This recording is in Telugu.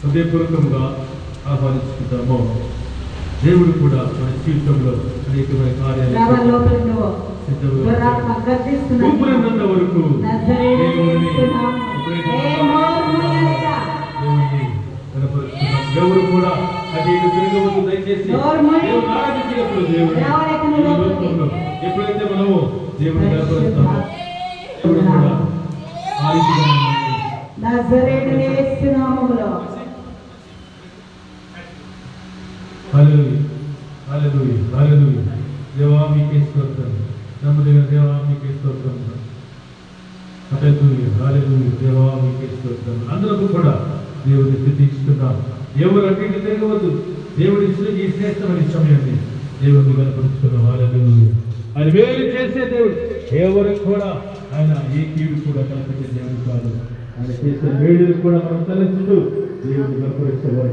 హృదయపూర్వకంగా ఆహ్వానించుకుంటామో. దేవుడు కూడా మన జీవితంలో అనేకమైన కార్యాలు సిద్ధంగా వరకు ఎవరు కూడా అది ఇటు తిరగవద్దు దయచేసి. ఆరాధించినప్పుడు దేవుడు ఎప్పుడైతే మనము దేవుని కనపరుస్తామో దేవుడు కూడా ఆ రీతిగా మనల్ని నజరేయుడు యేసునామములో. హల్లెలూయా హల్లెలూయా హల్లెలూయా. దేవా మీకే స్తోత్రం నమ్మదగిన దేవా మీకే స్తోత్రం హల్లెలూయా హల్లెలూయా. దేవా మీకే స్తోత్రం అందరూ కూడా దేవుని స్థితిస్తున్నాం ఎవరు అటు ఇటు తిరగవద్దు. దేవుడి ఈ శ్రేష్టమైన సమయాన్ని దేవుని కనపరుచుకున్నాం హల్లెలూయా ఆయన వేలు చేసే దేవుడు. ఎవరు కూడా ఆయన ఏ కీడు కూడా కనపడే దేవుడు కాదు. ఆయన చేసే వేడులు కూడా మనం తలచుతూ దేవుని కనపరిచే వారు